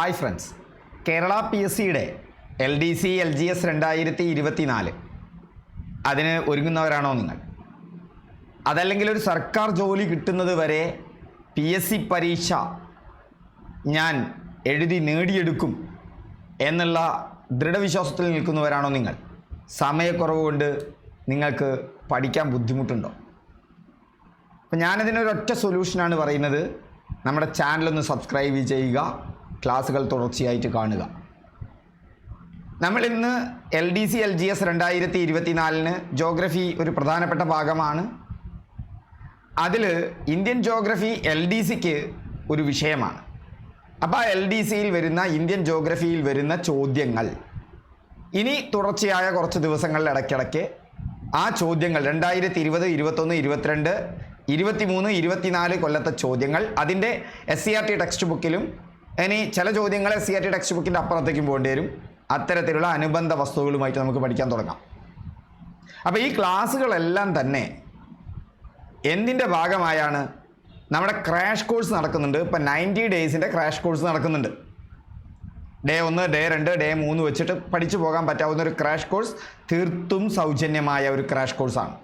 Hi friends Kerala P S സിയുടെ L D C L G S രണ്ടായിരത്തി ഇരുപത്തി നാല് അതിന് ഒരുങ്ങുന്നവരാണോ നിങ്ങൾ? അതല്ലെങ്കിൽ ഒരു സർക്കാർ ജോലി കിട്ടുന്നത് വരെ പി എസ് സി പരീക്ഷ ഞാൻ എഴുതി നേടിയെടുക്കും എന്നുള്ള ദൃഢവിശ്വാസത്തിൽ നിൽക്കുന്നവരാണോ നിങ്ങൾ? സമയക്കുറവ് കൊണ്ട് നിങ്ങൾക്ക് പഠിക്കാൻ ബുദ്ധിമുട്ടുണ്ടോ? അപ്പം ഞാനതിനൊരൊറ്റ സൊല്യൂഷനാണ് പറയുന്നത്. നമ്മുടെ ചാനലൊന്ന് സബ്സ്ക്രൈബ് ചെയ്യുക. ക്ലാസ്സുകൾ തുടർച്ചയായിട്ട് കാണുക. നമ്മൾ ഇന്ന് L D C L G S രണ്ടായിരത്തി ഇരുപത്തിനാലിന് ജോഗ്രഫി ഒരു പ്രധാനപ്പെട്ട ഭാഗമാണ്. അതിൽ ഇന്ത്യൻ ജോഗ്രഫി എൽ ഡി സിക്ക് ഒരു വിഷയമാണ്. അപ്പോൾ ആ എൽ ഡി സിയിൽ വരുന്ന ഇന്ത്യൻ ജോഗ്രഫിയിൽ വരുന്ന ചോദ്യങ്ങൾ. ഇനി തുടർച്ചയായ കുറച്ച് ദിവസങ്ങളിൽ ഇടയ്ക്കിടയ്ക്ക് ആ ചോദ്യങ്ങൾ രണ്ടായിരത്തി ഇരുപത് ഇരുപത്തൊന്ന് ഇരുപത്തിരണ്ട് ഇരുപത്തിമൂന്ന് ഇരുപത്തിനാല് കൊല്ലത്തെ ചോദ്യങ്ങൾ അതിന്റെ S C R T text ബുക്കിലും ഇനി ചില ചോദ്യങ്ങളെ സി ആർ ടി ടെക്സ്റ്റ് ബുക്കിന്റെ അപ്പുറത്തേക്കും പോകേണ്ടി വരും. അത്തരത്തിലുള്ള അനുബന്ധ വസ്തുക്കളുമായിട്ട് നമുക്ക് പഠിക്കാൻ തുടങ്ങാം. അപ്പോൾ ഈ ക്ലാസ്സുകളെല്ലാം തന്നെ എന്തിന്റെ ഭാഗമായാണ് നമ്മുടെ ക്രാഷ് കോഴ്സ് നടക്കുന്നുണ്ട്. ഇപ്പം നയന്റി ഡേയ്സിന്റെ ക്രാഷ് കോഴ്സ് നടക്കുന്നുണ്ട്. ഡേ ഒന്ന് ഡേ രണ്ട് ഡേ മൂന്ന് വെച്ചിട്ട് പഠിച്ചു പോകാൻ പറ്റാവുന്ന ഒരു ക്രാഷ് കോഴ്സ് തീർത്തും സൗജന്യമായ ഒരു ക്രാഷ് കോഴ്സാണ്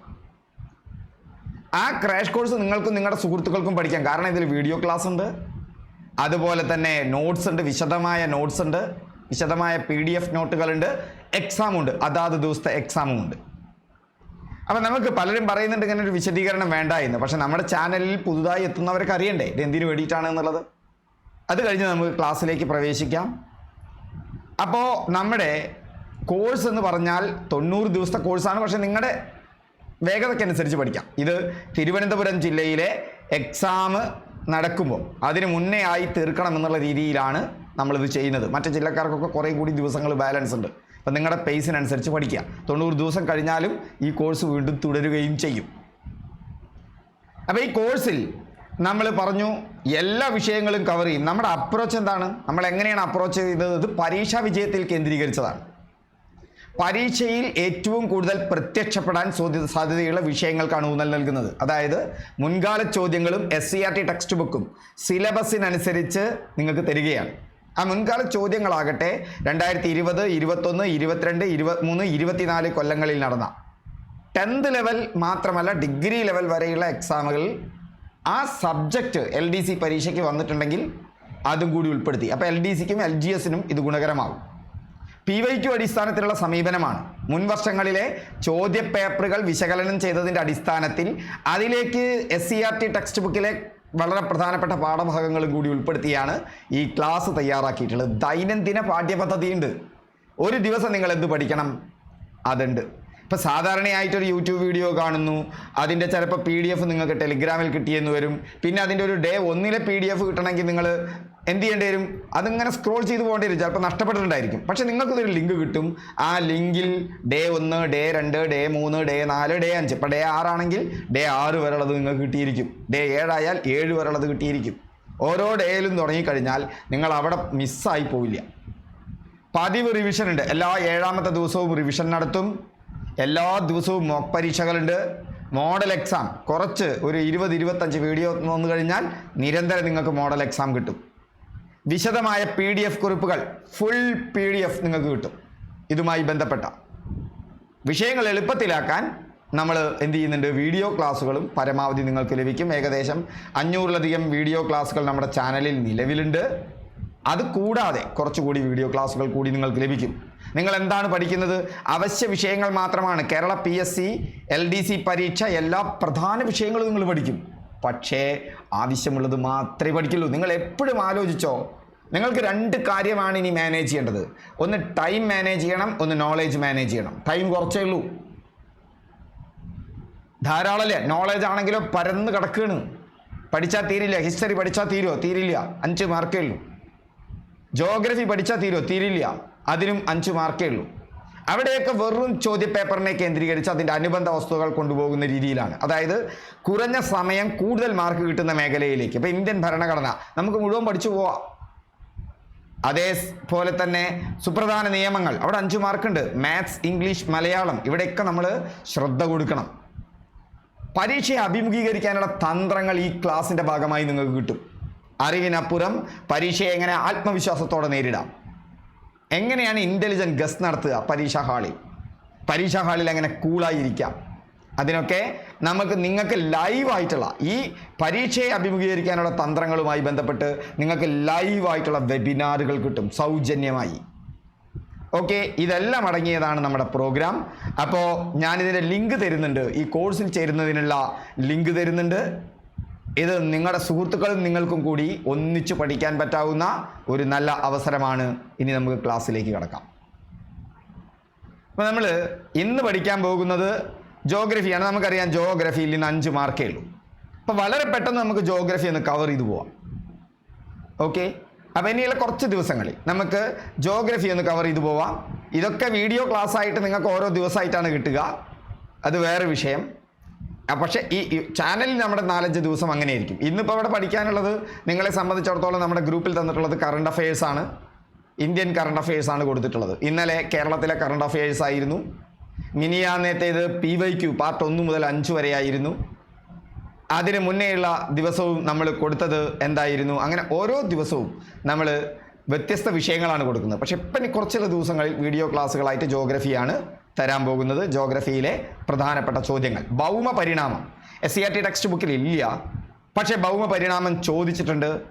ആ ക്രാഷ് കോഴ്സ് നിങ്ങൾക്കും നിങ്ങളുടെ സുഹൃത്തുക്കൾക്കും പഠിക്കാം. കാരണം ഇതിൽ വീഡിയോ ക്ലാസ് ഉണ്ട്. അതുപോലെ തന്നെ നോട്ട്സ് ഉണ്ട് വിശദമായ നോട്ട്സ് ഉണ്ട് വിശദമായ പി ഡി എഫ് നോട്ടുകളുണ്ട് എക്സാമുണ്ട് അതാത് ദിവസത്തെ എക്സാമും ഉണ്ട്. അപ്പം നമുക്ക് പലരും പറയുന്നുണ്ട് ഇങ്ങനെ ഒരു വിശദീകരണം വേണ്ട എന്ന് പക്ഷേ നമ്മുടെ ചാനലിൽ പുതുതായി എത്തുന്നവർക്ക് അറിയണ്ടേ? ഇത് എന്തിനു വേണ്ടിയിട്ടാണ് എന്നുള്ളത്? അത് കഴിഞ്ഞ് നമുക്ക് ക്ലാസ്സിലേക്ക് പ്രവേശിക്കാം. അപ്പോൾ നമ്മുടെ കോഴ്സ് എന്ന് പറഞ്ഞാൽ തൊണ്ണൂറ് ദിവസത്തെ കോഴ്സാണ് പക്ഷേ നിങ്ങളുടെ വേഗതയ്ക്കനുസരിച്ച് പഠിക്കാം. ഇത് തിരുവനന്തപുരം ജില്ലയിലെ എക്സാം നടക്കുമ്പോൾ അതിന് മുന്നേ ആയി തീർക്കണം എന്നുള്ള രീതിയിലാണ് നമ്മളിത് ചെയ്യുന്നത്. മറ്റു ജില്ലക്കാർക്കൊക്കെ കുറേ കൂടി ദിവസങ്ങൾ ബാലൻസ് ഉണ്ട്. അപ്പം നിങ്ങളുടെ പേസിനനുസരിച്ച് പഠിക്കുക. തൊണ്ണൂറ് ദിവസം കഴിഞ്ഞാലും ഈ കോഴ്സ് വീണ്ടും തുടരുകയും ചെയ്യും. അപ്പോൾ ഈ കോഴ്സിൽ നമ്മൾ പറഞ്ഞു എല്ലാ വിഷയങ്ങളും കവർ ചെയ്യും. നമ്മുടെ അപ്രോച്ച് എന്താണ്? നമ്മൾ എങ്ങനെയാണ് അപ്രോച്ച് ചെയ്തത്? ഇത് പരീക്ഷാ വിജയത്തിൽ കേന്ദ്രീകരിച്ചതാണ്. പരീക്ഷയിൽ ഏറ്റവും കൂടുതൽ പ്രത്യക്ഷപ്പെടാൻ സാധ്യത സാധ്യതയുള്ള വിഷയങ്ങൾക്കാണ് ഊന്നൽ നൽകുന്നത്. അതായത് മുൻകാല ചോദ്യങ്ങളും S C R T text ബുക്കും സിലബസിനനുസരിച്ച് നിങ്ങൾക്ക് തരികയാണ്. ആ മുൻകാല ചോദ്യങ്ങളാകട്ടെ രണ്ടായിരത്തി ഇരുപത് ഇരുപത്തൊന്ന് ഇരുപത്തിരണ്ട് ഇരുപത്തിമൂന്ന് ഇരുപത്തിനാല് കൊല്ലങ്ങളിൽ നടന്ന ടെൻത്ത് ലെവൽ മാത്രമല്ല ഡിഗ്രി ലെവൽ വരെയുള്ള എക്സാമുകളിൽ ആ സബ്ജക്റ്റ് എൽ ഡി സി പരീക്ഷയ്ക്ക് വന്നിട്ടുണ്ടെങ്കിൽ അതും കൂടി ഉൾപ്പെടുത്തി. അപ്പോൾ എൽ ഡി സിക്കും എൽ ജി എസിനും ഇത് ഗുണകരമാകും. പി വൈ ക്യു അടിസ്ഥാനത്തിലുള്ള സമീപനമാണ്. മുൻ വർഷങ്ങളിലെ ചോദ്യപേപ്പറുകൾ വിശകലനം ചെയ്തതിന്റെ അടിസ്ഥാനത്തിൽ അതിലേക്ക് S C R T text ബുക്കിലെ വളരെ പ്രധാനപ്പെട്ട പാഠഭാഗങ്ങളും കൂടി ഉൾപ്പെടുത്തിയാണ് ഈ ക്ലാസ് തയ്യാറാക്കിയിട്ടുള്ളത്. ദൈനംദിന പാഠ്യപദ്ധതിയുണ്ട്. ഒരു ദിവസം നിങ്ങൾ എന്ത് പഠിക്കണം? അതുണ്ട്. ഇപ്പം സാധാരണയായിട്ടൊരു യൂട്യൂബ് വീഡിയോ കാണുന്നു. അതിന്റെ ചിലപ്പോൾ പി ഡി എഫ് നിങ്ങൾക്ക് ടെലിഗ്രാമിൽ കിട്ടിയെന്ന് വരും. പിന്നെ അതിന്റെ ഒരു ഡേ ഒന്നിലെ പി ഡി എഫ് കിട്ടണമെങ്കിൽ നിങ്ങൾ എന്ത് ചെയ്യേണ്ടി വരും? അതിങ്ങനെ സ്ക്രോൾ ചെയ്ത് പോകേണ്ടി വരും. ചിലപ്പോൾ നഷ്ടപ്പെട്ടിട്ടുണ്ടായിരിക്കും. പക്ഷെ നിങ്ങൾക്കിതൊരു ലിങ്ക് കിട്ടും. ആ ലിങ്കിൽ ഡേ ഒന്ന് ഡേ രണ്ട് ഡേ മൂന്ന് ഡേ നാല് ഡേ അഞ്ച്. ഇപ്പം ഡേ ആറാണെങ്കിൽ ഡേ ആറ് വരെയുള്ളത് നിങ്ങൾക്ക് കിട്ടിയിരിക്കും. ഡേ ഏഴായാൽ ഏഴ് വരെയുള്ളത് കിട്ടിയിരിക്കും. ഓരോ ഡേയിലും തുടങ്ങിക്കഴിഞ്ഞാൽ നിങ്ങൾ അവിടെ മിസ്സായി പോവില്ല. പതിവ് റിവിഷൻ ഉണ്ട്. എല്ലാ ഏഴാമത്തെ ദിവസവും റിവിഷൻ നടത്തും. എല്ലാ ദിവസവും മോക്ക് പരീക്ഷകളുണ്ട്. മോഡൽ എക്സാം കുറച്ച് ഒരു ഇരുപത് ഇരുപത്തഞ്ച് വീഡിയോ വന്നു കഴിഞ്ഞാൽ നിരന്തരം നിങ്ങൾക്ക് മോഡൽ എക്സാം കിട്ടും. വിശദമായ പി ഡി എഫ് കുറിപ്പുകൾ ഫുൾ പി ഡി എഫ് നിങ്ങൾക്ക് കിട്ടും. ഇതുമായി ബന്ധപ്പെട്ട വിഷയങ്ങൾ എളുപ്പത്തിലാക്കാൻ നമ്മൾ എന്ത് ചെയ്യുന്നുണ്ട്? വീഡിയോ ക്ലാസ്സുകളും പരമാവധി നിങ്ങൾക്ക് ലഭിക്കും. ഏകദേശം അഞ്ഞൂറിലധികം വീഡിയോ ക്ലാസ്സുകൾ നമ്മുടെ ചാനലിൽ നിലവിലുണ്ട്. അത് കൂടാതെ കുറച്ചുകൂടി വീഡിയോ ക്ലാസ്സുകൾ കൂടി നിങ്ങൾക്ക് ലഭിക്കും. നിങ്ങൾ എന്താണ് പഠിക്കുന്നത്? അവശ്യ വിഷയങ്ങൾ മാത്രമാണ്. Kerala P S C L D C പരീക്ഷ എല്ലാ പ്രധാന വിഷയങ്ങളും നിങ്ങൾ പഠിക്കും. പക്ഷേ ആവശ്യമുള്ളത് മാത്രമേ പഠിക്കുള്ളൂ. നിങ്ങൾ എപ്പോഴും ആലോചിച്ചോ നിങ്ങൾക്ക് രണ്ട് കാര്യമാണ് ഇനി മാനേജ് ചെയ്യേണ്ടത്. ഒന്ന് ടൈം മാനേജ് ചെയ്യണം ഒന്ന് നോളേജ് മാനേജ് ചെയ്യണം. ടൈം കുറച്ചേ ഉള്ളൂ. ധാരാളല്ലേ? നോളേജ് ആണെങ്കിലും പരന്ന് കിടക്കുകയാണ് പഠിച്ചാൽ തീരില്ല. ഹിസ്റ്ററി പഠിച്ചാൽ തീരുമോ തീരില്ല. അഞ്ച് മാർക്കേ ഉള്ളൂ. ജോഗ്രഫി പഠിച്ചാൽ തീരുമോ തീരില്ല. അതിനും അഞ്ച് മാർക്കേ ഉള്ളൂ. അവിടെയൊക്കെ വെറും ചോദ്യപേപ്പറിനെ കേന്ദ്രീകരിച്ച് അതിന്റെ അനുബന്ധ വസ്തുക്കൾ കൊണ്ടുപോകുന്ന രീതിയിലാണ്. അതായത് കുറഞ്ഞ സമയം കൂടുതൽ മാർക്ക് കിട്ടുന്ന മേഖലയിലേക്ക്. ഇപ്പം ഇന്ത്യൻ ഭരണഘടന നമുക്ക് മുഴുവൻ പഠിച്ചു പോവാം. അതേപോലെ തന്നെ സുപ്രധാന നിയമങ്ങൾ. അവിടെ അഞ്ച് മാർക്കുണ്ട്. Maths English Malayalam. ഇവിടെയൊക്കെ നമ്മൾ ശ്രദ്ധ കൊടുക്കണം. പരീക്ഷയെ അഭിമുഖീകരിക്കാനുള്ള തന്ത്രങ്ങൾ ഈ ക്ലാസ്സിന്റെ ഭാഗമായി നിങ്ങൾക്ക് കിട്ടും. അറിവിനപ്പുറം പരീക്ഷയെ എങ്ങനെ ആത്മവിശ്വാസത്തോടെ നേരിടാം. എങ്ങനെയാണ് ഇന്റലിജന്റ് ഗസ് നടത്തുക? പരീക്ഷാ ഹാളിൽ. പരീക്ഷാ ഹാളിൽ എങ്ങനെ കൂളായിരിക്കാം അതിനൊക്കെ നമുക്ക് നിങ്ങൾക്ക് ലൈവായിട്ടുള്ള ഈ പരീക്ഷയെ അഭിമുഖീകരിക്കാനുള്ള തന്ത്രങ്ങളുമായി ബന്ധപ്പെട്ട് നിങ്ങൾക്ക് ലൈവായിട്ടുള്ള വെബിനാറുകൾ കിട്ടും സൗജന്യമായി. ഓക്കെ ഇതെല്ലാം അടങ്ങിയതാണ് നമ്മുടെ പ്രോഗ്രാം അപ്പോൾ ഞാനിതിന്റെ ലിങ്ക് തരുന്നുണ്ട്. ഈ കോഴ്സിൽ ചേരുന്നതിനുള്ള ലിങ്ക് തരുന്നുണ്ട്. ഇത് നിങ്ങളുടെ സുഹൃത്തുക്കളും നിങ്ങൾക്കും കൂടി ഒന്നിച്ചു പഠിക്കാൻ പറ്റാവുന്ന ഒരു നല്ല അവസരമാണ്. ഇനി നമുക്ക് ക്ലാസ്സിലേക്ക് കിടക്കാം. അപ്പോൾ നമ്മൾ ഇന്ന് പഠിക്കാൻ പോകുന്നത് ജോഗ്രഫിയാണ് നമുക്കറിയാം ജോഗ്രഫിയിൽ നിന്ന് അഞ്ച് മാർക്കേ ഉള്ളൂ അപ്പോൾ വളരെ പെട്ടെന്ന് നമുക്ക് ജോഗ്രഫി ഒന്ന് കവർ ചെയ്തു പോവാം. ഓക്കെ അപ്പോൾ ഇനിയുള്ള കുറച്ച് ദിവസങ്ങളിൽ നമുക്ക് ജോഗ്രഫി ഒന്ന് കവർ ചെയ്തു പോവാം. ഇതൊക്കെ വീഡിയോ ക്ലാസ് ആയിട്ട് നിങ്ങൾക്ക് ഓരോ ദിവസമായിട്ടാണ് കിട്ടുക. അത് വേറെ വിഷയം. പക്ഷേ ഈ ചാനലിൽ നമ്മുടെ നാലഞ്ച് ദിവസം അങ്ങനെ ആയിരിക്കും ഇന്നിപ്പോൾ അവിടെ പഠിക്കാനുള്ളത് നിങ്ങളെ സംബന്ധിച്ചിടത്തോളം നമ്മുടെ ഗ്രൂപ്പിൽ തന്നിട്ടുള്ളത് കറണ്ട് അഫയേഴ്സാണ് ഇന്ത്യൻ കറണ്ട് അഫയേഴ്സാണ് കൊടുത്തിട്ടുള്ളത്. ഇന്നലെ കേരളത്തിലെ കറണ്ട് അഫയേഴ്സ് ആയിരുന്നു. മിനിയാന്നേത്തേത് പി വൈ ക്യു പാർട്ട് ഒന്ന് മുതൽ അഞ്ച് വരെയായിരുന്നു. അതിന് മുന്നേയുള്ള ദിവസവും നമ്മൾ കൊടുത്തത് എന്തായിരുന്നു? അങ്ങനെ ഓരോ ദിവസവും നമ്മൾ വ്യത്യസ്ത വിഷയങ്ങളാണ് കൊടുക്കുന്നത്. പക്ഷേ ഇപ്പം കുറച്ചുള്ള ദിവസങ്ങളിൽ വീഡിയോ ക്ലാസ്സുകളായിട്ട് ജോഗ്രഫിയാണ് തരാൻ പോകുന്നത്. ജോഗ്രഫിയിലെ പ്രധാനപ്പെട്ട ചോദ്യങ്ങൾ. ഭൗമ പരിണാമം. S C R T text ബുക്കിൽ ഇല്ല. പക്ഷേ ഭൗമ പരിണാമം ചോദിച്ചിട്ടുണ്ട്.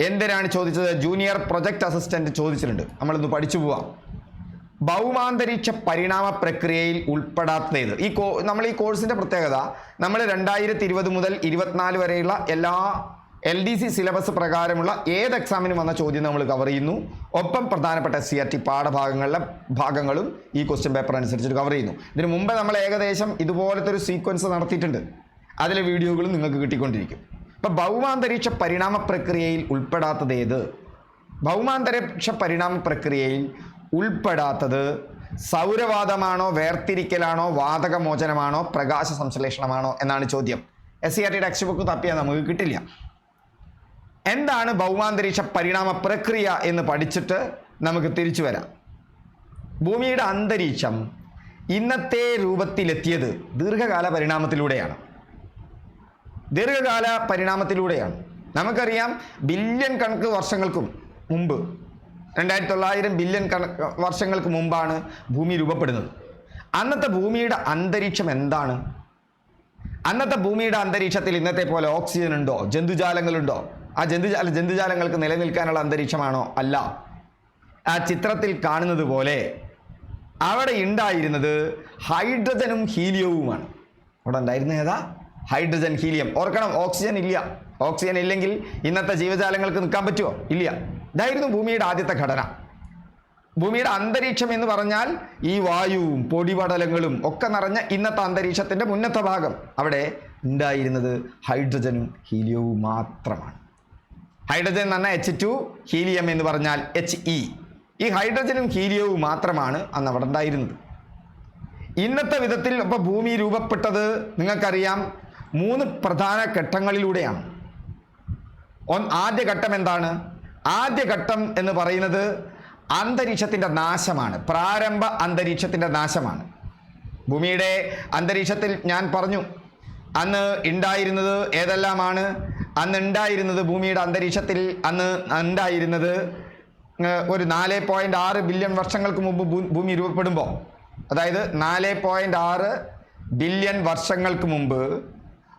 എന്തിനാണ് ചോദിച്ചത്? ജൂനിയർ പ്രൊജക്ട് അസിസ്റ്റന്റ് ചോദിച്ചിട്ടുണ്ട്. നമ്മളിന്ന് പഠിച്ചു പോവാം. ഭൗമാന്തരീക്ഷ പരിണാമ പ്രക്രിയയിൽ ഉൾപ്പെടാത്തത്. ഈ കോ നമ്മൾ ഈ കോഴ്സിന്റെ പ്രത്യേകത നമ്മൾ രണ്ടായിരത്തി ഇരുപത് മുതൽ ഇരുപത്തിനാല് വരെയുള്ള എല്ലാ എൽ ഡി സി സിലബസ് പ്രകാരമുള്ള ഏത് എക്സാമിനും വന്ന ചോദ്യം നമ്മൾ കവർ ചെയ്യുന്നു. ഒപ്പം പ്രധാനപ്പെട്ട സി ആർ ടി പാഠഭാഗങ്ങളിലെ ഭാഗങ്ങളും ഈ ക്വസ്റ്റ്യൻ പേപ്പർ അനുസരിച്ചിട്ട് കവർ ചെയ്യുന്നു. ഇതിനു മുമ്പ് നമ്മൾ ഏകദേശം ഇതുപോലത്തെ ഒരു സീക്വൻസ് നടത്തിയിട്ടുണ്ട്. അതിലെ വീഡിയോകളും നിങ്ങൾക്ക് കിട്ടിക്കൊണ്ടിരിക്കും. ഇപ്പം ഭൗമാന്തരീക്ഷ പരിണാമ പ്രക്രിയയിൽ ഉൾപ്പെടാത്തത് ഏത്? ഭൗമാന്തരീക്ഷ പരിണാമ പ്രക്രിയയിൽ ഉൾപ്പെടാത്തത് സൗരവാദമാണോ വേർതിരിക്കലാണോ വാതകമോചനമാണോ പ്രകാശ സംശ്ലേഷണമാണോ എന്നാണ് ചോദ്യം. S C R T text book തപ്പിയാൽ നമുക്ക് കിട്ടില്ല. എന്താണ് ഭൗമാന്തരീക്ഷ പരിണാമ പ്രക്രിയ എന്ന് പഠിച്ചിട്ട് നമുക്ക് തിരിച്ചു വരാം. ഭൂമിയുടെ അന്തരീക്ഷം ഇന്നത്തെ രൂപത്തിലെത്തിയത് ദീർഘകാല പരിണാമത്തിലൂടെയാണ്. ദീർഘകാല പരിണാമത്തിലൂടെയാണ്. നമുക്കറിയാം ബില്യൺ കണക്ക് വർഷങ്ങൾക്കും മുമ്പ് രണ്ടായിരത്തി തൊള്ളായിരം ബില്യൺ വർഷങ്ങൾക്ക് മുമ്പാണ് ഭൂമി രൂപപ്പെടുന്നത്. അന്നത്തെ ഭൂമിയുടെ അന്തരീക്ഷം എന്താണ്? അന്നത്തെ ഭൂമിയുടെ അന്തരീക്ഷത്തിൽ ഇന്നത്തെ പോലെ ഓക്സിജൻ ഉണ്ടോ? ജന്തുജാലങ്ങളുണ്ടോ? ആ ജന്തുജാല ജന്തുജാലങ്ങൾക്ക് നിലനിൽക്കാനുള്ള അന്തരീക്ഷമാണോ? അല്ല. ആ ചിത്രത്തിൽ കാണുന്നത് പോലെ അവിടെ ഉണ്ടായിരുന്നത് ഹൈഡ്രജനും ഹീലിയവുമാണ്. അവിടെ ഉണ്ടായിരുന്ന ഏതാ? Hydrogen helium. ഓർക്കണം ഓക്സിജൻ ഇല്ല. ഓക്സിജൻ ഇല്ലെങ്കിൽ ഇന്നത്തെ ജീവജാലങ്ങൾക്ക് നിൽക്കാൻ പറ്റുമോ? ഇല്ല. ഇതായിരുന്നു ഭൂമിയുടെ ആദ്യത്തെ ഘടന. ഭൂമിയുടെ അന്തരീക്ഷം എന്ന് പറഞ്ഞാൽ ഈ വായുവും പൊടിപടലങ്ങളും ഒക്കെ നിറഞ്ഞ ഇന്നത്തെ അന്തരീക്ഷത്തിന്റെ മുന്നത്തെ ഭാഗം. അവിടെ ഉണ്ടായിരുന്നത് ഹൈഡ്രജനും ഹീലിയവും മാത്രമാണ്. ഹൈഡ്രജൻ എന്ന് പറഞ്ഞാൽ എച്ച് ടു ഹീലിയം എന്ന് പറഞ്ഞാൽ എച്ച് ഇ ഈ ഹൈഡ്രജനും ഹീലിയവും മാത്രമാണ് അന്ന് അവിടെ ഉണ്ടായിരുന്നത്. ഇന്നത്തെ വിധത്തിൽ ഇപ്പോൾ ഭൂമി രൂപപ്പെട്ടത് നിങ്ങൾക്കറിയാം മൂന്ന് പ്രധാന ഘട്ടങ്ങളിലൂടെയാണ്. ആദ്യ ഘട്ടം എന്താണ്? ആദ്യ ഘട്ടം എന്ന് പറയുന്നത് അന്തരീക്ഷത്തിന്റെ നാശമാണ്. പ്രാരംഭ അന്തരീക്ഷത്തിന്റെ നാശമാണ്. ഭൂമിയുടെ അന്തരീക്ഷത്തിൽ ഞാൻ പറഞ്ഞു അന്ന് ഉണ്ടായിരുന്നത് ഏതെല്ലാമാണ്? അന്ന് ഉണ്ടായിരുന്നത് ഭൂമിയുടെ അന്തരീക്ഷത്തിൽ അന്ന് ഉണ്ടായിരുന്നത് ഒരു നാല് പോയിന്റ് ആറ് ബില്യൺ വർഷങ്ങൾക്ക് മുമ്പ് ഭൂമി രൂപപ്പെടുമ്പോൾ. അതായത് നാല് പോയിന്റ് ആറ് ബില്യൺ വർഷങ്ങൾക്ക് മുമ്പ്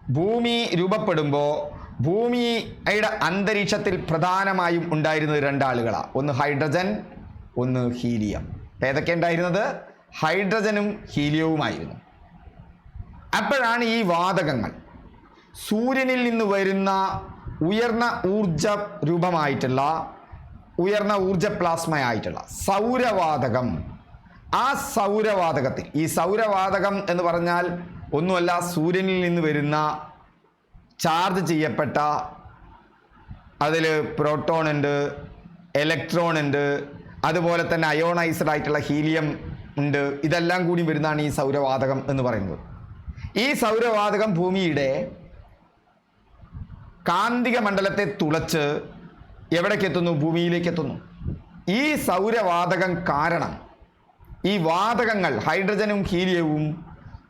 ഭൂമി രൂപപ്പെടുമ്പോൾ ഭൂമിയുടെ അന്തരീക്ഷത്തിൽ പ്രധാനമായും ഉണ്ടായിരുന്നത് രണ്ടാളുകളാണ് ഒന്ന് ഹൈഡ്രജൻ ഒന്ന് ഹീലിയം. അപ്പം ഏതൊക്കെ ഉണ്ടായിരുന്നത്? ഹൈഡ്രജനും ഹീലിയവുമായിരുന്നു. അപ്പോഴാണ് ഈ വാതകങ്ങൾ സൂര്യനിൽ നിന്ന് വരുന്ന ഉയർന്ന ഊർജ രൂപമായിട്ടുള്ള ഉയർന്ന ഊർജ പ്ലാസ്മയായിട്ടുള്ള സൗരവാതകം. ആ സൗരവാതകത്തിൽ ഈ സൗരവാതകം എന്ന് പറഞ്ഞാൽ ഒന്നുമല്ല സൂര്യനിൽ നിന്ന് വരുന്ന ചാർജ് ചെയ്യപ്പെട്ട അതിൽ പ്രോട്ടോൺ ഉണ്ട് ഇലക്ട്രോൺ ഉണ്ട് അതുപോലെ തന്നെ അയോണൈസ്ഡ് ആയിട്ടുള്ള ഹീലിയം ഉണ്ട്. ഇതെല്ലാം കൂടി വരുന്നതാണ് ഈ സൗരവാതകം എന്ന് പറയുന്നത്. ഈ സൗരവാതകം ഭൂമിയുടെ കാന്തിക മണ്ഡലത്തെ തുളച്ച് എവിടേക്ക് എത്തുന്നു? ഭൂമിയിലേക്ക് എത്തുന്നു. ഈ സൗരവാതകം കാരണം ഈ വാതകങ്ങൾ ഹൈഡ്രജനും ഹീലിയവും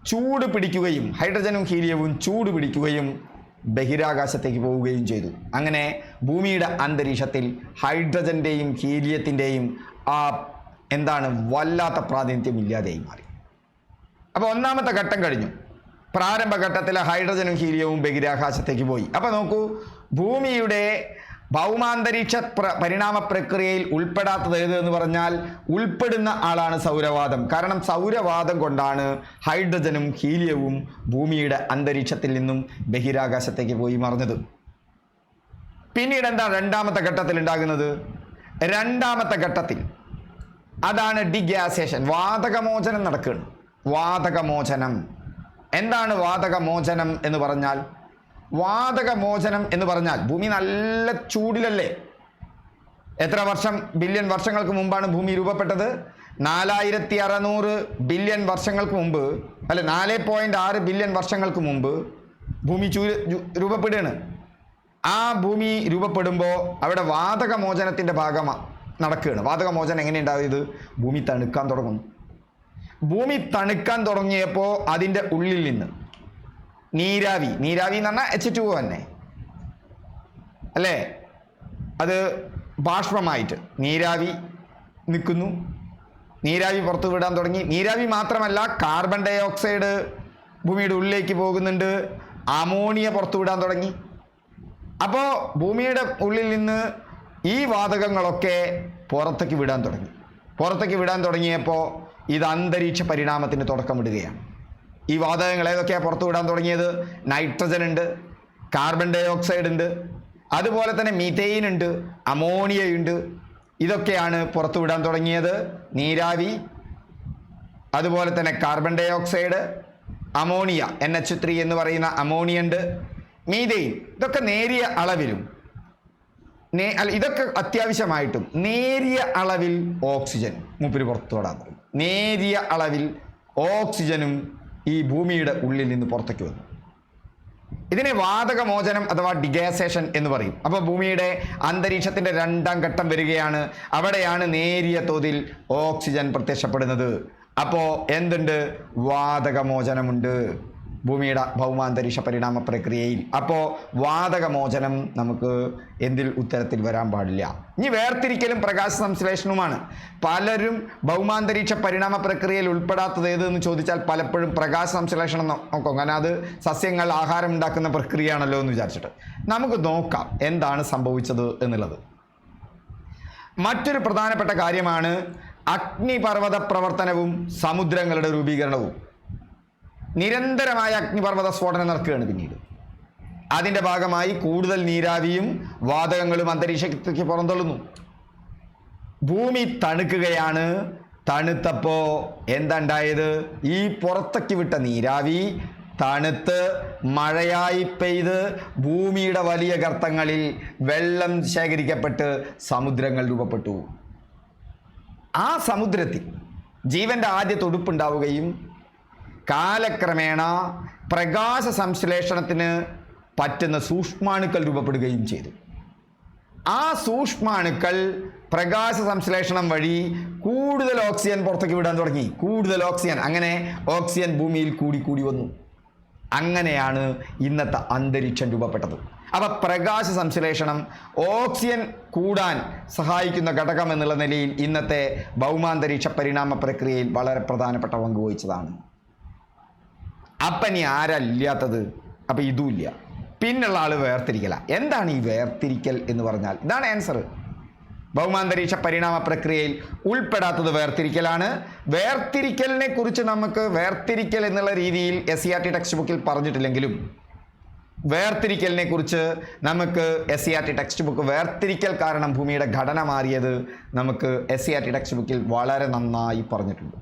ചൂട് പിടിക്കുകയും ഹൈഡ്രജനും ഹീലിയവും ചൂട് പിടിക്കുകയും ബഹിരാകാശത്തേക്ക് പോവുകയും ചെയ്തു. അങ്ങനെ ഭൂമിയുടെ അന്തരീക്ഷത്തിൽ ഹൈഡ്രജന്റെയും ഹീലിയത്തിന്റെയും ആ എന്താണ് വല്ലാത്ത പ്രാതിനിധ്യം ഇല്ലാതെയായി മാറി. അപ്പോൾ ഒന്നാമത്തെ ഘട്ടം കഴിഞ്ഞു. പ്രാരംഭഘട്ടത്തിൽ ഹൈഡ്രജനും ഹീലിയവും ബഹിരാകാശത്തേക്ക് പോയി. അപ്പോൾ നോക്കൂ ഭൂമിയുടെ ഭൗമാന്തരീക്ഷ പ്ര പരിണാമ പ്രക്രിയയിൽ ഉൾപ്പെടാത്തത് ഏത് എന്ന് പറഞ്ഞാൽ ഉൾപ്പെടുന്ന ആളാണ് സൗരവാദം. കാരണം സൗരവാദം കൊണ്ടാണ് ഹൈഡ്രജനും ഹീലിയവും ഭൂമിയുടെ അന്തരീക്ഷത്തിൽ നിന്നും ബഹിരാകാശത്തേക്ക് പോയി മറിഞ്ഞത്. പിന്നീട് എന്താ രണ്ടാമത്തെ ഘട്ടത്തിൽ ഉണ്ടാകുന്നത്? രണ്ടാമത്തെ ഘട്ടത്തിൽ അതാണ് ഡിഗ്യാസേഷൻ. വാതകമോചനം നടക്കുകയാണ്. വാതകമോചനം. എന്താണ് വാതകമോചനം എന്ന് പറഞ്ഞാൽ വാതകമോചനം എന്ന് പറഞ്ഞാൽ ഭൂമി നല്ല ചൂടിലല്ലേ? എത്ര വർഷം ബില്യൺ വർഷങ്ങൾക്ക് മുമ്പാണ് ഭൂമി രൂപപ്പെട്ടത്? നാലായിരത്തി അറുന്നൂറ് ബില്യൺ വർഷങ്ങൾക്ക് മുമ്പ് അല്ല നാല് പോയിന്റ് ആറ് ബില്യൺ വർഷങ്ങൾക്ക് മുമ്പ് ഭൂമി ചൂ രൂപപ്പെടുകയാണ്. ആ ഭൂമി രൂപപ്പെടുമ്പോൾ അവിടെ വാതകമോചനത്തിന്റെ ഭാഗമാണ് നടക്കുകയാണ്. വാതകമോചനം എങ്ങനെ ഇത് ഭൂമി തണുക്കാൻ തുടങ്ങുന്നു. ഭൂമി തണുക്കാൻ തുടങ്ങിയപ്പോൾ അതിന്റെ ഉള്ളിൽ നിന്ന്. നീരാവി. നീരാവി എന്ന് പറഞ്ഞാൽ എച്ച് ടു തന്നെ. അല്ലേ? അത് ബാഷ്പമായിട്ട് നീരാവി നിൽക്കുന്നു. നീരാവി പുറത്തു വിടാൻ തുടങ്ങി. നീരാവി മാത്രമല്ല കാർബൺ ഡൈ ഓക്സൈഡ് ഭൂമിയുടെ ഉള്ളിലേക്ക് പോകുന്നുണ്ട്. അമോണിയ പുറത്തു വിടാൻ തുടങ്ങി. അപ്പോൾ ഭൂമിയുടെ ഉള്ളിൽ നിന്ന് ഈ വാതകങ്ങളൊക്കെ പുറത്തേക്ക് വിടാൻ തുടങ്ങി. പുറത്തേക്ക് വിടാൻ തുടങ്ങിയപ്പോൾ ഇത് അന്തരീക്ഷ പരിണാമത്തിന് തുടക്കമിടുകയാണ്. ഈ വാതകങ്ങൾ ഏതൊക്കെയാണ് പുറത്തു വിടാൻ തുടങ്ങിയത്? നൈട്രജൻ ഉണ്ട് കാർബൺ ഡൈ ഓക്സൈഡ് ഉണ്ട് അതുപോലെ തന്നെ മീഥെയിൻ ഉണ്ട് അമോണിയ ഉണ്ട്. ഇതൊക്കെയാണ് പുറത്തു വിടാൻ തുടങ്ങിയത്. നീരാവി അതുപോലെ തന്നെ carbon dioxide ammonia N H three എന്ന് പറയുന്ന അമോണിയ ഉണ്ട്. മീതെയിൻ ഇതൊക്കെ നേരിയ അളവിലും നേ- അല്ല ഇതൊക്കെ അത്യാവശ്യമായിട്ടും നേരിയ അളവിൽ ഓക്സിജൻ മൂപ്പിന് പുറത്തു വിടാൻ നേരിയ അളവിൽ ഓക്സിജനും ഈ ഭൂമിയുടെ ഉള്ളിൽ നിന്ന് പുറത്തേക്ക് വന്നു. ഇതിനെ വാതകമോചനം അഥവാ ഡിഗാസേഷൻ എന്ന് പറയും. അപ്പോൾ ഭൂമിയുടെ അന്തരീക്ഷത്തിന്റെ രണ്ടാം ഘട്ടം വരികയാണ്. അവിടെയാണ് നേരിയ തോതിൽ ഓക്സിജൻ പ്രത്യക്ഷപ്പെടുന്നത്. അപ്പോൾ എന്തുണ്ട്? വാതകമോചനമുണ്ട്. ഭൂമിയുടെ ഭൗമാന്തരീക്ഷ പരിണാമ പ്രക്രിയയിൽ. അപ്പോൾ വാതകമോചനം നമുക്ക് എന്തിൽ ഉത്തരത്തിൽ വരാൻ പാടില്ല? ഇനി വേർതിരിക്കലും പ്രകാശ സംശ്ലേഷണവുമാണ്. പലരും ഭൗമാന്തരീക്ഷ പരിണാമ പ്രക്രിയയിൽ ഉൾപ്പെടാത്തത് ഏതെന്ന് ചോദിച്ചാൽ പലപ്പോഴും പ്രകാശ സംശ്ലേഷണം നോക്കും. കാരണം അത് സസ്യങ്ങൾ ആഹാരം ഉണ്ടാക്കുന്ന പ്രക്രിയയാണല്ലോ എന്ന് വിചാരിച്ചിട്ട്. നമുക്ക് നോക്കാം എന്താണ് സംഭവിച്ചത് എന്നുള്ളത്. മറ്റൊരു പ്രധാനപ്പെട്ട കാര്യമാണ് അഗ്നിപർവത പ്രവർത്തനവും സമുദ്രങ്ങളുടെ രൂപീകരണവും. നിരന്തരമായ അഗ്നിപർവത സ്ഫോടനം നടക്കുകയാണ് പിന്നീട്. അതിന്റെ ഭാഗമായി കൂടുതൽ നീരാവിയും വാതകങ്ങളും അന്തരീക്ഷത്തേക്ക് പുറന്തള്ളുന്നു. ഭൂമി തണുക്കുകയാണ്. തണുത്തപ്പോൾ എന്തുണ്ടായത് ഈ പുറത്തേക്ക് വിട്ട നീരാവി തണുത്ത് മഴയായി പെയ്ത് ഭൂമിയുടെ വലിയ ഗർത്തങ്ങളിൽ വെള്ളം ശേഖരിക്കപ്പെട്ട് സമുദ്രങ്ങൾ രൂപപ്പെട്ടു. ആ സമുദ്രത്തിൽ ജീവന്റെ ആദ്യ തൊടുപ്പുണ്ടാവുകയും കാലക്രമേണ പ്രകാശ സംശ്ലേഷണത്തിന് പറ്റുന്ന സൂക്ഷ്മാണുക്കൾ രൂപപ്പെടുകയും ചെയ്തു. ആ സൂക്ഷ്മാണുക്കൾ പ്രകാശ സംശ്ലേഷണം വഴി കൂടുതൽ ഓക്സിജൻ പുറത്തേക്ക് വിടാൻ തുടങ്ങി. കൂടുതൽ ഓക്സിജൻ. അങ്ങനെ ഓക്സിജൻ ഭൂമിയിൽ കൂടി കൂടി വന്നു. അങ്ങനെയാണ് ഇന്നത്തെ അന്തരീക്ഷം രൂപപ്പെട്ടത്. അപ്പം പ്രകാശ സംശ്ലേഷണം ഓക്സിജൻ കൂടാൻ സഹായിക്കുന്ന ഘടകം എന്നുള്ള നിലയിൽ ഇന്നത്തെ ഭൗമാന്തരീക്ഷ പരിണാമ പ്രക്രിയയിൽ വളരെ പ്രധാനപ്പെട്ട പങ്ക് വഹിച്ചതാണ്. അപ്പം ഇനി ആരാ ഇല്ലാത്തത് അപ്പം ഇതും ഇല്ല പിന്നുള്ള ആൾ വേർതിരിക്കല. എന്താണ് ഈ വേർതിരിക്കൽ എന്ന് പറഞ്ഞാൽ? ഇതാണ് ആൻസർ ഭൗമാന്തരീക്ഷ പരിണാമ പ്രക്രിയയിൽ ഉൾപ്പെടാത്തത് വേർതിരിക്കലാണ്. വേർതിരിക്കലിനെ കുറിച്ച് നമുക്ക് വേർതിരിക്കൽ എന്നുള്ള രീതിയിൽ S C R T text ബുക്കിൽ പറഞ്ഞിട്ടില്ലെങ്കിലും വേർതിരിക്കലിനെ കുറിച്ച് നമുക്ക് S C R T text book വേർതിരിക്കൽ കാരണം ഭൂമിയുടെ ഘടന മാറിയത് നമുക്ക് S C R T text ബുക്കിൽ വളരെ നന്നായി പറഞ്ഞിട്ടുണ്ട്.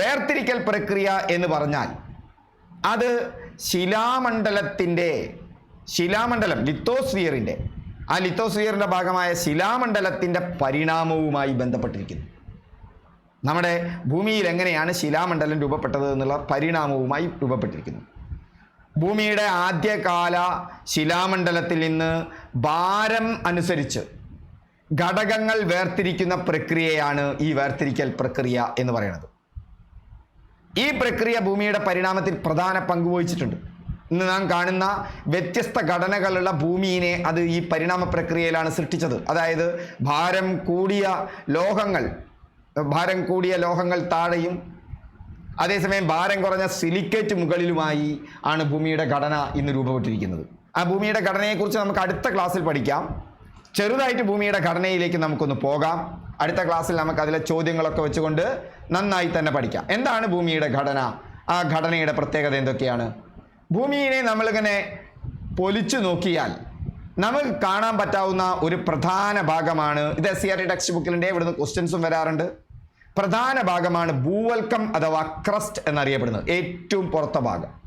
വേർതിരിക്കൽ പ്രക്രിയ എന്ന് പറഞ്ഞാൽ അത് ശിലാമണ്ഡലത്തിന്റെ ശിലാമണ്ഡലം ലിത്തോസ്ഫിയറിന്റെ. ആ ലിത്തോസ്ഫിയറിന്റെ ഭാഗമായ ശിലാമണ്ഡലത്തിന്റെ പരിണാമവുമായി ബന്ധപ്പെട്ടിരിക്കുന്നു. നമ്മുടെ ഭൂമിയിൽ എങ്ങനെയാണ് ശിലാമണ്ഡലം രൂപപ്പെട്ടത് എന്നുള്ള പരിണാമവുമായി രൂപപ്പെട്ടിരിക്കുന്നു. ഭൂമിയുടെ ആദ്യകാല ശിലാമണ്ഡലത്തിൽ നിന്ന് ഭാരം അനുസരിച്ച് ഘടകങ്ങൾ വേർതിരിക്കുന്ന പ്രക്രിയയാണ് ഈ വേർതിരിക്കൽ പ്രക്രിയ എന്ന് പറയുന്നത്. ഈ പ്രക്രിയ ഭൂമിയുടെ പരിണാമത്തിൽ പ്രധാന പങ്ക് വഹിച്ചിട്ടുണ്ട്. ഇന്ന് നാം കാണുന്ന വ്യത്യസ്ത ഘടനകളുള്ള ഭൂമിയിനെ അത് ഈ പരിണാമ പ്രക്രിയയിലാണ് സൃഷ്ടിച്ചത്. അതായത് ഭാരം കൂടിയ ലോഹങ്ങൾ ഭാരം കൂടിയ ലോഹങ്ങൾ താഴെയും അതേസമയം ഭാരം കുറഞ്ഞ സിലിക്കേറ്റ് മുകളിലുമായി ആണ് ഭൂമിയുടെ ഘടന ഇന്ന് രൂപപ്പെട്ടിരിക്കുന്നത്. ആ ഭൂമിയുടെ ഘടനയെക്കുറിച്ച് നമുക്ക് അടുത്ത ക്ലാസ്സിൽ പഠിക്കാം. ചെറുതായിട്ട് ഭൂമിയുടെ ഘടനയിലേക്ക് നമുക്കൊന്ന് പോകാം. അടുത്ത ക്ലാസ്സിൽ നമുക്ക് അതിലെ ചോദ്യങ്ങളൊക്കെ വെച്ചുകൊണ്ട് നന്നായി തന്നെ പഠിക്കാം. എന്താണ് ഭൂമിയുടെ ഘടന? ആ ഘടനയുടെ പ്രത്യേകത എന്തൊക്കെയാണ്? ഭൂമിയെ നമ്മളിങ്ങനെ പൊലിച്ചു നോക്കിയാൽ നമുക്ക് കാണാൻ പറ്റാവുന്ന ഒരു പ്രധാന ഭാഗമാണ്. ഇത് S C R T text ബുക്കിലിന്റെ ഇവിടുന്ന് ക്വസ്റ്റ്യൻസും വരാറുണ്ട്. പ്രധാന ഭാഗമാണ് ഭൂവൽക്കം അഥവാ ക്രസ്റ്റ് എന്നറിയപ്പെടുന്നത്. ഏറ്റവും പുറത്തെ ഭാഗം.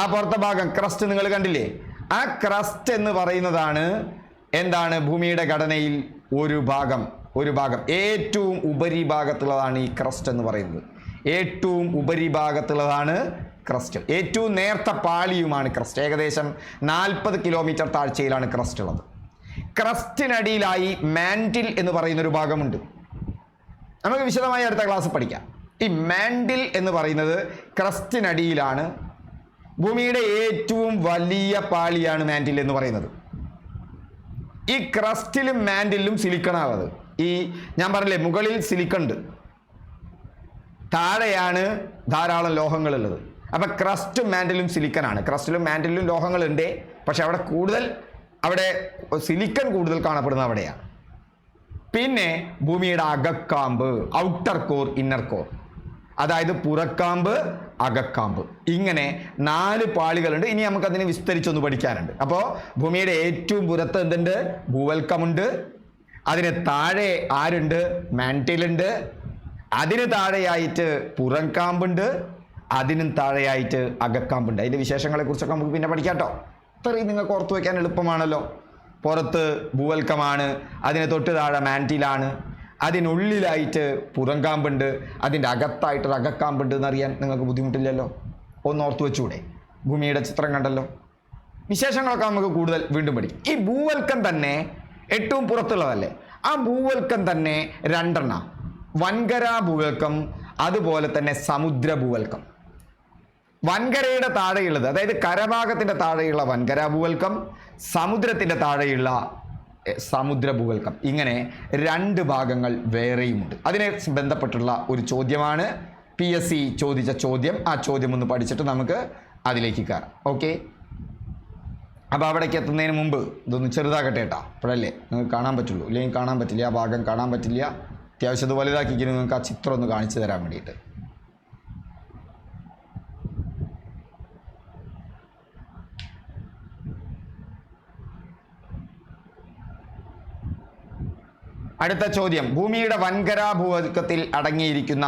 ആ പുറത്തെ ഭാഗം ക്രസ്റ്റ് നിങ്ങൾ കണ്ടില്ലേ? ആ ക്രസ്റ്റ് എന്ന് പറയുന്നതാണ് എന്താണ് ഭൂമിയുടെ ഘടനയിൽ ഒരു ഭാഗം ഒരു ഭാഗം. ഏറ്റവും ഉപരിഭാഗത്തുള്ളതാണ് ഈ ക്രസ്റ്റ് എന്ന് പറയുന്നത്. ഏറ്റവും ഉപരിഭാഗത്തുള്ളതാണ് ക്രസ്റ്റ് ഏറ്റവും നേർത്ത പാളിയുമാണ് ക്രസ്റ്റ് ഏകദേശം നാൽപ്പത് കിലോമീറ്റർ താഴ്ചയിലാണ് ക്രസ്റ്റ് ഉള്ളത്. ക്രസ്റ്റിനടിയിലായി മാൻഡിൽ എന്ന് പറയുന്ന ഒരു ഭാഗമുണ്ട്. നമുക്ക് വിശദമായി അടുത്ത ക്ലാസ് പഠിക്കാം. ഈ മാൻഡിൽ എന്ന് പറയുന്നത് ക്രസ്റ്റിനടിയിലാണ് ഭൂമിയുടെ ഏറ്റവും വലിയ പാളിയാണ് മാൻഡിൽ എന്ന് പറയുന്നത്. ഈ ക്രസ്റ്റിലും മാൻഡിലും സിലിക്കണാവത് ഈ ഞാൻ പറഞ്ഞില്ലേ മുകളിൽ സിലിക്കണ്ട് താഴെയാണ് ധാരാളം ലോഹങ്ങളുള്ളത്. അപ്പം ക്രസ്റ്റും മാൻഡിലും സിലിക്കനാണ് ക്രസ്റ്റിലും മാൻഡിലും ലോഹങ്ങളുണ്ട്. പക്ഷെ അവിടെ കൂടുതൽ അവിടെ സിലിക്കൺ കൂടുതൽ കാണപ്പെടുന്നത് അവിടെയാണ്. പിന്നെ ഭൂമിയുടെ അകക്കാമ്പ് ഔട്ടർ കോർ ഇന്നർ കോർ അതായത് പുറക്കാമ്പ് അകക്കാമ്പ്. ഇങ്ങനെ നാല് പാളികളുണ്ട്. ഇനി നമുക്ക് അതിനെ വിസ്തരിച്ചൊന്ന് പഠിക്കാനുണ്ട്. അപ്പോൾ ഭൂമിയുടെ ഏറ്റവും പുറത്ത് എന്തുണ്ട്? ഭൂവൽക്കമുണ്ട്. അതിന് താഴെ ആരുണ്ട്? മാന്റിലുണ്ട് അതിന് താഴെയായിട്ട് പുറംകാമ്പുണ്ട്. അതിനും താഴെയായിട്ട് അകക്കാമ്പുണ്ട്. അതിന്റെ വിശേഷങ്ങളെ കുറിച്ചൊക്കെ നമുക്ക് പിന്നെ പഠിക്കാം കേട്ടോ നിങ്ങൾക്ക് ഓർത്തു വയ്ക്കാൻ എളുപ്പമാണല്ലോ. പുറത്ത് ഭൂവൽക്കമാണ്. അതിന് തൊട്ട് താഴെ മാന്റിലാണ് അതിനുള്ളിലായിട്ട് പുറംകാമ്പുണ്ട് അതിന്റെ അകത്തായിട്ടൊരു അകക്കാമ്പുണ്ട് എന്നറിയാൻ നിങ്ങൾക്ക് ബുദ്ധിമുട്ടില്ലല്ലോ? ഒന്ന് ഓർത്തു വെച്ചൂടെ? ഭൂമിയുടെ ചിത്രം കണ്ടല്ലോ? വിശേഷങ്ങളൊക്കെ നമുക്ക് കൂടുതൽ വീണ്ടും പഠിക്കും. ഈ ഭൂവൽക്കം തന്നെ ഏറ്റവും പുറത്തുള്ളതല്ലേ? ആ ഭൂവൽക്കം തന്നെ രണ്ടെണ്ണ. വൻകര ഭൂവൽക്കം അതുപോലെ തന്നെ സമുദ്ര ഭൂവൽക്കം. വൻകരയുടെ താഴെയുള്ളത് അതായത് കരഭാഗത്തിന്റെ താഴെയുള്ള വൻകര ഭൂവൽക്കം സമുദ്രത്തിന്റെ താഴെയുള്ള സമുദ്ര ഭൂവൽക്കം ഇങ്ങനെ രണ്ട് ഭാഗങ്ങൾ വേറെയുമുണ്ട്. അതിനെ ബന്ധപ്പെട്ടുള്ള ഒരു ചോദ്യമാണ്. പി എസ് സി ചോദിച്ച ചോദ്യം. ആ ചോദ്യം ഒന്ന് പഠിച്ചിട്ട് നമുക്ക് അതിലേക്ക് കയറാം. ഓക്കെ? അപ്പോൾ അവിടേക്ക് എത്തുന്നതിന് മുമ്പ് ഇതൊന്ന് ചെറുതാക്കട്ടെ കേട്ടോ. അപ്പോഴല്ലേ നിങ്ങൾക്ക് കാണാൻ പറ്റുള്ളൂ. ഇല്ലെങ്കിൽ കാണാൻ പറ്റില്ല. ആ ഭാഗം കാണാൻ പറ്റില്ല. അത്യാവശ്യം അത് വലുതാക്കിക്കുന്നു നിങ്ങൾക്ക് ആ ചിത്രം ഒന്ന് കാണിച്ചു തരാൻ വേണ്ടിയിട്ട്. അടുത്ത ചോദ്യം. ഭൂമിയുടെ വൻകര ഭൂവൽക്കത്തിൽ അടങ്ങിയിരിക്കുന്ന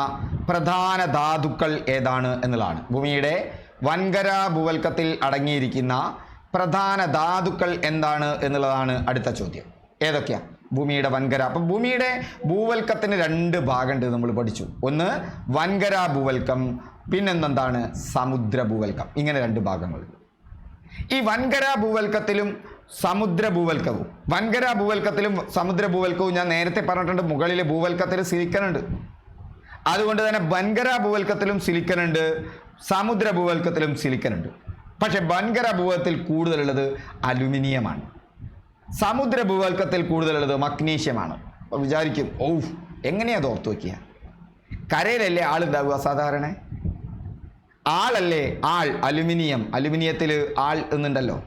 പ്രധാന ധാതുക്കൾ ഏതാണ് എന്നുള്ളതാണ്. ഭൂമിയുടെ വൻകര ഭൂവൽക്കത്തിൽ അടങ്ങിയിരിക്കുന്ന പ്രധാന ധാതുക്കൾ എന്താണ് എന്നുള്ളതാണ് അടുത്ത ചോദ്യം. ഏതൊക്കെയാ? ഭൂമിയുടെ വൻകര. അപ്പം ഭൂമിയുടെ ഭൂവൽക്കത്തിന് രണ്ട് ഭാഗമുണ്ട് നമ്മൾ പഠിച്ചു. ഒന്ന് വൻകര ഭൂവൽക്കം പിന്നെന്താണ് സമുദ്ര ഭൂവൽക്കം ഇങ്ങനെ രണ്ട് ഭാഗങ്ങളുണ്ട് ഈ വൻകര ഭൂവൽക്കത്തിലും സമുദ്ര ഭൂവൽക്കവും വൻകര ഭൂവൽക്കത്തിലും സമുദ്ര ഭൂവൽക്കവും ഞാൻ നേരത്തെ പറഞ്ഞിട്ടുണ്ട് മുകളിലെ ഭൂവൽക്കത്തിൽ സിലിക്കൺ ഉണ്ട് അതുകൊണ്ട് തന്നെ വൻകര ഭൂവൽക്കത്തിലും സിലിക്കൺ ഉണ്ട് സമുദ്ര ഭൂവൽക്കത്തിലും സിലിക്കൺ ഉണ്ട് പക്ഷെ വൻകര ഭൂവൽക്കത്തിൽ കൂടുതലുള്ളത് അലുമിനിയമാണ്. സമുദ്ര ഭൂവൽക്കത്തിൽ കൂടുതലുള്ളത് മഗ്നീഷ്യമാണ്. അപ്പോൾ വിചാരിക്കും ഓ എങ്ങനെയാ അത് ഓർത്ത് വയ്ക്കുക കരയിലല്ലേ ആളുണ്ടാവുക സാധാരണ? ആളല്ലേ ആൾ അലുമിനിയം അലുമിനിയത്തിൽ ആൾ എന്നുണ്ടല്ലോ.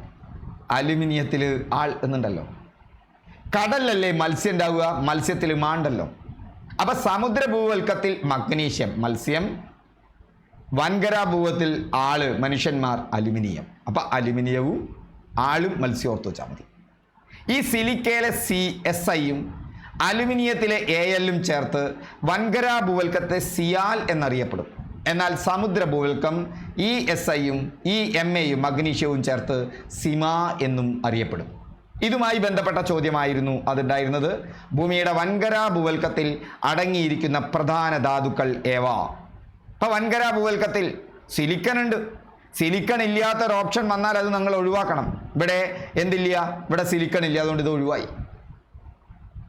അലുമിനിയത്തിൽ ആൾ എന്നുണ്ടല്ലോ. കടലല്ലേ മത്സ്യം ഉണ്ടാവുക? മത്സ്യത്തിൽ മാണ്ടല്ലോ. അപ്പൊ സമുദ്ര ഭൂവൽക്കത്തിൽ മഗ്നീഷ്യം മത്സ്യം. വൻകര ഭൂവത്തിൽ ആൾ മനുഷ്യന്മാർ അലുമിനിയം. അപ്പൊ അലുമിനിയവും ആളും മത്സ്യം ഓർത്ത് വെച്ചാൽ മതി. ഈ സിലിക്കയിലെ സി എസ് ഐയും അലുമിനിയത്തിലെ എ എല്ലും ചേർത്ത് വൻകര ഭൂവൽക്കത്തെ സിയാൽ എന്നറിയപ്പെടും. എന്നാൽ സമുദ്ര ഭൂവൽക്കം ഈ എസ് ഐയും ഈ എം എയും മഗ്നീഷ്യവും ചേർത്ത് സിമ എന്നും അറിയപ്പെടും. ഇതുമായി ബന്ധപ്പെട്ട ചോദ്യമായിരുന്നു അതുണ്ടായിരുന്നത്. ഭൂമിയുടെ വൻകര ഭൂവൽക്കത്തിൽ അടങ്ങിയിരിക്കുന്ന പ്രധാന ധാതുക്കൾ ഏവ? ഇപ്പൊ വൻകര ഭൂവൽക്കത്തിൽ സിലിക്കൺ ഉണ്ട്. സിലിക്കൺ ഇല്ലാത്ത ഒരു ഓപ്ഷൻ വന്നാൽ അത് നിങ്ങൾ ഒഴിവാക്കണം. ഇവിടെ എന്തില്ല? ഇവിടെ സിലിക്കൺ ഇല്ല. അതുകൊണ്ട് ഇത് ഒഴിവായി.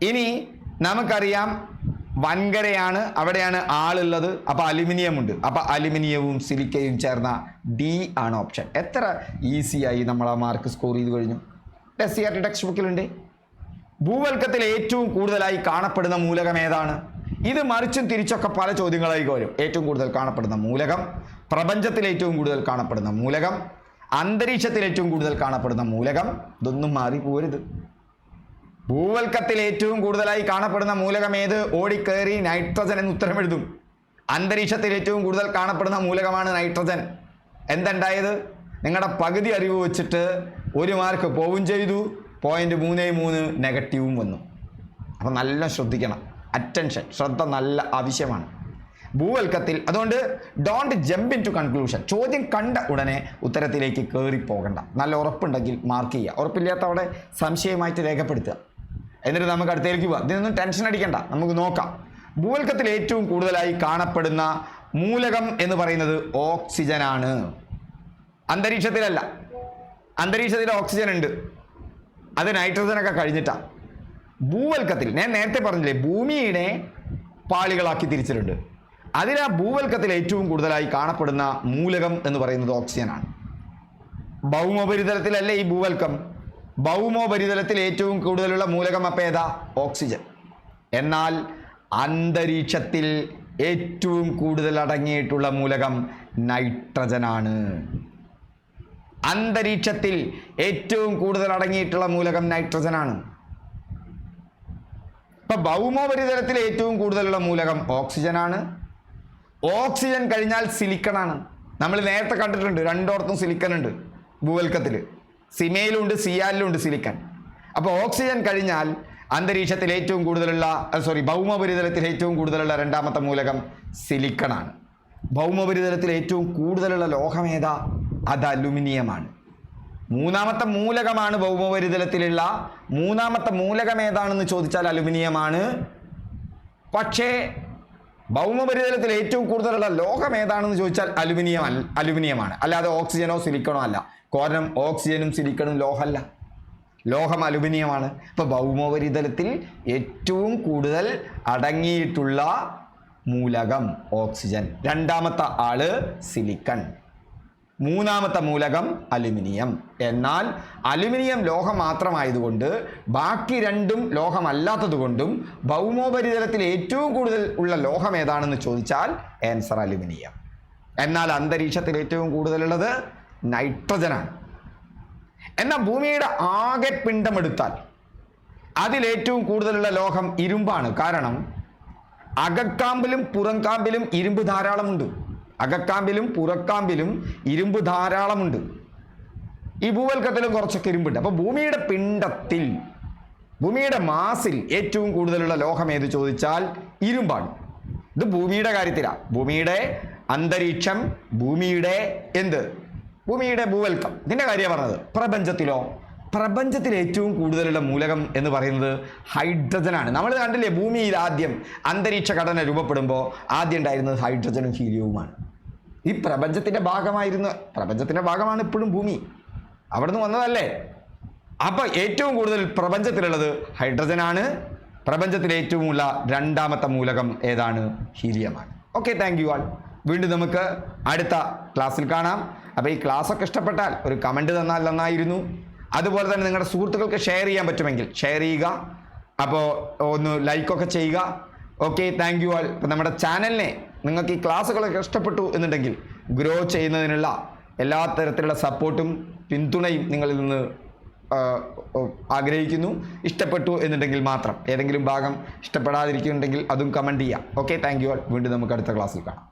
ഇനി നമുക്കറിയാം വൻകരയാണ് അവിടെയാണ് ആളുള്ളത്. അപ്പോൾ അലുമിനിയം ഉണ്ട് അപ്പോൾ അലുമിനിയവും സിലിക്കയും ചേർന്ന ഡി ആണ് ഓപ്ഷൻ എത്ര ഈസിയായി നമ്മൾ ആ മാർക്ക് സ്കോർ ചെയ്ത് കഴിഞ്ഞു. എസ് സി ആർ ടി ടെക്സ്റ്റ് ബുക്കിലുണ്ട് ഭൂവൽക്കത്തിൽ ഏറ്റവും കൂടുതലായി കാണപ്പെടുന്ന മൂലകം ഏതാണ്? ഇത് മറിച്ചും തിരിച്ചൊക്കെ പല ചോദ്യങ്ങളായി വരും. ഏറ്റവും കൂടുതൽ കാണപ്പെടുന്ന മൂലകം പ്രപഞ്ചത്തിൽ ഏറ്റവും കൂടുതൽ കാണപ്പെടുന്ന മൂലകം അന്തരീക്ഷത്തിൽ ഏറ്റവും കൂടുതൽ കാണപ്പെടുന്ന മൂലകം. ഇതൊന്നും മാറി പോരുത് ഭൂവൽക്കത്തിൽ ഏറ്റവും കൂടുതലായി കാണപ്പെടുന്ന മൂലകം ഏത്? ഓടിക്കയറി നൈട്രജൻ എന്ന് ഉത്തരം എഴുതും. അന്തരീക്ഷത്തിൽ ഏറ്റവും കൂടുതൽ കാണപ്പെടുന്ന മൂലകമാണ് നൈട്രജൻ. എന്തുണ്ടായത്? നിങ്ങളുടെ പകുതി അറിവ് വെച്ചിട്ട് ഒരു മാർക്ക് പോവും ചെയ്തു. പോയിന്റ് മൂന്നേ മൂന്ന് നെഗറ്റീവും വന്നു. അപ്പം നല്ല ശ്രദ്ധിക്കണം. അറ്റൻഷൻ ശ്രദ്ധ നല്ല ആവശ്യമാണ്. ഭൂവൽക്കത്തിൽ അതുകൊണ്ട് don't jump into conclusion ചോദ്യം കണ്ട ഉടനെ ഉത്തരത്തിലേക്ക് കയറി പോകണ്ട നല്ല ഉറപ്പുണ്ടെങ്കിൽ മാർക്ക് ചെയ്യുക. ഉറപ്പില്ലാത്ത അവിടെ സംശയമായിട്ട് രേഖപ്പെടുത്തുക. എന്നിട്ട് നമുക്ക് അടുത്തേക്ക് പോവാം. ഇതിനൊന്നും ടെൻഷൻ അടിക്കണ്ട. നമുക്ക് നോക്കാം. ഭൂവൽക്കത്തിൽ ഏറ്റവും കൂടുതലായി കാണപ്പെടുന്ന മൂലകം എന്ന് പറയുന്നത് ഓക്സിജൻ ആണ്. അന്തരീക്ഷത്തിലല്ല. അന്തരീക്ഷത്തിൽ ഓക്സിജൻ ഉണ്ട്. അത് നൈട്രജനൊക്കെ കഴിഞ്ഞിട്ടാണ് ഭൂവൽക്കത്തിൽ ഞാൻ നേരത്തെ പറഞ്ഞില്ലേ ഭൂമിയുടെ പാളികളാക്കി തിരിച്ചിട്ടുണ്ട്. അതിൽ ആ ഭൂവൽക്കത്തിൽ ഏറ്റവും കൂടുതലായി കാണപ്പെടുന്ന മൂലകം എന്ന് പറയുന്നത് ഓക്സിജനാണ് ഭൗമോപരിതലത്തിലല്ലേ ഈ ഭൂവൽക്കം? ഭൗമോപരിതലത്തിൽ ഏറ്റവും കൂടുതലുള്ള മൂലകം അപ്പം ഏതാ? ഓക്സിജൻ. എന്നാൽ അന്തരീക്ഷത്തിൽ ഏറ്റവും കൂടുതൽ അടങ്ങിയിട്ടുള്ള മൂലകം നൈട്രജനാണ്. അന്തരീക്ഷത്തിൽ ഏറ്റവും കൂടുതൽ അടങ്ങിയിട്ടുള്ള മൂലകം നൈട്രജനാണ്. ഇപ്പൊ ഭൗമോപരിതലത്തിൽ ഏറ്റവും കൂടുതലുള്ള മൂലകം ഓക്സിജനാണ്. ഓക്സിജൻ കഴിഞ്ഞാൽ സിലിക്കണാണ്. നമ്മൾ നേരത്തെ കണ്ടിട്ടുണ്ട് രണ്ടോർത്തും സിലിക്കൺ ഉണ്ട് ഭൂവൽക്കത്തിൽ സിമയിലുണ്ട് സിയാലിലുണ്ട് സിലിക്കൻ അപ്പോൾ ഓക്സിജൻ കഴിഞ്ഞാൽ അന്തരീക്ഷത്തിൽ ഏറ്റവും കൂടുതലുള്ള സോറി ഭൗമോപരിതലത്തിൽ ഏറ്റവും കൂടുതലുള്ള രണ്ടാമത്തെ മൂലകം സിലിക്കണാണ്. ഭൗമോപരിതലത്തിൽ ഏറ്റവും കൂടുതലുള്ള ലോഹമേത അത് അലുമിനിയമാണ്. മൂന്നാമത്തെ മൂലകമാണ് ഭൗമോപരിതലത്തിലുള്ള മൂന്നാമത്തെ മൂലകം ഏതാണെന്ന് ചോദിച്ചാൽ അലുമിനിയമാണ്. പക്ഷേ ഭൗമോപരിതലത്തിൽ ഏറ്റവും കൂടുതലുള്ള ലോഹം ഏതാണെന്ന് ചോദിച്ചാൽ അലുമിനിയം അലുമിനിയമാണ്. അല്ലാതെ ഓക്സിജനോ സിലിക്കണോ അല്ല. കാരണം ഓക്സിജനും സിലിക്കണും ലോഹമല്ല. ലോഹം അലുമിനിയമാണ്. ഇപ്പോൾ ഭൗമോപരിതലത്തിൽ ഏറ്റവും കൂടുതൽ അടങ്ങിയിട്ടുള്ള മൂലകം ഓക്സിജൻ. രണ്ടാമത്തെ ആൾ സിലിക്കൺ. മൂന്നാമത്തെ മൂലകം അലുമിനിയം. എന്നാൽ അലുമിനിയം ലോഹം മാത്രമായതുകൊണ്ട് ബാക്കി രണ്ടും ലോഹമല്ലാത്തതുകൊണ്ടും ഭൗമോപരിതലത്തിൽ ഏറ്റവും കൂടുതൽ ഉള്ള ലോഹം ഏതാണെന്ന് ചോദിച്ചാൽ ആൻസർ അലുമിനിയം. എന്നാൽ അന്തരീക്ഷത്തിൽ ഏറ്റവും കൂടുതലുള്ളത് നൈട്രജനാണ്. എന്നാൽ ഭൂമിയുടെ ആകെ പിണ്ടമെടുത്താൽ അതിലേറ്റവും കൂടുതലുള്ള ലോഹം ഇരുമ്പാണ്. കാരണം അകക്കാമ്പിലും പുറംകാമ്പിലും ഇരുമ്പ് ധാരാളമുണ്ട്. അകക്കാമ്പിലും പുറക്കാമ്പിലും ഇരുമ്പ് ധാരാളമുണ്ട്. ഈ ഭൂവൽക്കത്തിലും കുറച്ചൊക്കെ ഇരുമ്പുണ്ട്. അപ്പോൾ ഭൂമിയുടെ പിണ്ടത്തിൽ ഭൂമിയുടെ മാസിൽ ഏറ്റവും കൂടുതലുള്ള ലോഹം ഏത് ചോദിച്ചാൽ ഇരുമ്പാണ്. ഇത് ഭൂമിയുടെ കാര്യത്തിലാണ് ഭൂമിയുടെ അന്തരീക്ഷം ഭൂമിയുടെ എന്ത്? ഭൂമിയുടെ ഭൂവൽക്കം. ഇതിന്റെ കാര്യമാണ് പറഞ്ഞത്. പ്രപഞ്ചത്തിലോ? പ്രപഞ്ചത്തിൽ ഏറ്റവും കൂടുതലുള്ള മൂലകം എന്ന് പറയുന്നത് ഹൈഡ്രജനാണ്. നമ്മൾ കണ്ടില്ലേ ഭൂമിയിൽ ആദ്യം അന്തരീക്ഷ ഘടന രൂപപ്പെടുമ്പോൾ ആദ്യം ഉണ്ടായിരുന്നത് ഹൈഡ്രജനും ഹീലിയവുമാണ്. ഈ പ്രപഞ്ചത്തിന്റെ ഭാഗമായിരുന്ന. പ്രപഞ്ചത്തിന്റെ ഭാഗമാണ് ഇപ്പോഴും ഭൂമി. അവിടുന്ന് വന്നതല്ലേ? അപ്പോൾ ഏറ്റവും കൂടുതൽ പ്രപഞ്ചത്തിലുള്ളത് ഹൈഡ്രജനാണ്. പ്രപഞ്ചത്തിലെ ഏറ്റവും ഉള്ള രണ്ടാമത്തെ മൂലകം ഏതാണ്? ഹീലിയമാണ്. ഓക്കെ താങ്ക് യു ആൾ വീണ്ടും നമുക്ക് അടുത്ത ക്ലാസ്സിൽ കാണാം. അപ്പോൾ ഈ ക്ലാസ്സൊക്കെ ഇഷ്ടപ്പെട്ടാൽ ഒരു കമന്റ് തന്നാൽ നന്നായിരുന്നു. അതുപോലെ തന്നെ നിങ്ങളുടെ സുഹൃത്തുക്കൾക്ക് ഷെയർ ചെയ്യാൻ പറ്റുമെങ്കിൽ ഷെയർ ചെയ്യുക. അപ്പോൾ ഒന്ന് ലൈക്കൊക്കെ ചെയ്യുക. ഓക്കെ താങ്ക് യു ആൾ ഇപ്പം നമ്മുടെ ചാനലിനെ നിങ്ങൾക്ക് ഈ ക്ലാസ്സുകളൊക്കെ ഇഷ്ടപ്പെട്ടു എന്നുണ്ടെങ്കിൽ ഗ്രോ ചെയ്യുന്നതിനുള്ള എല്ലാ തരത്തിലുള്ള സപ്പോർട്ടും പിന്തുണയും നിങ്ങളിൽ നിന്ന് ആഗ്രഹിക്കുന്നു. ഇഷ്ടപ്പെട്ടു എന്നുണ്ടെങ്കിൽ മാത്രം ഏതെങ്കിലും ഭാഗം ഇഷ്ടപ്പെടാതിരിക്കുന്നുണ്ടെങ്കിൽ അതും കമന്റ് ചെയ്യാം. ഓക്കെ താങ്ക് യു ആൾ വീണ്ടും നമുക്ക് അടുത്ത ക്ലാസ്സിൽ കാണാം.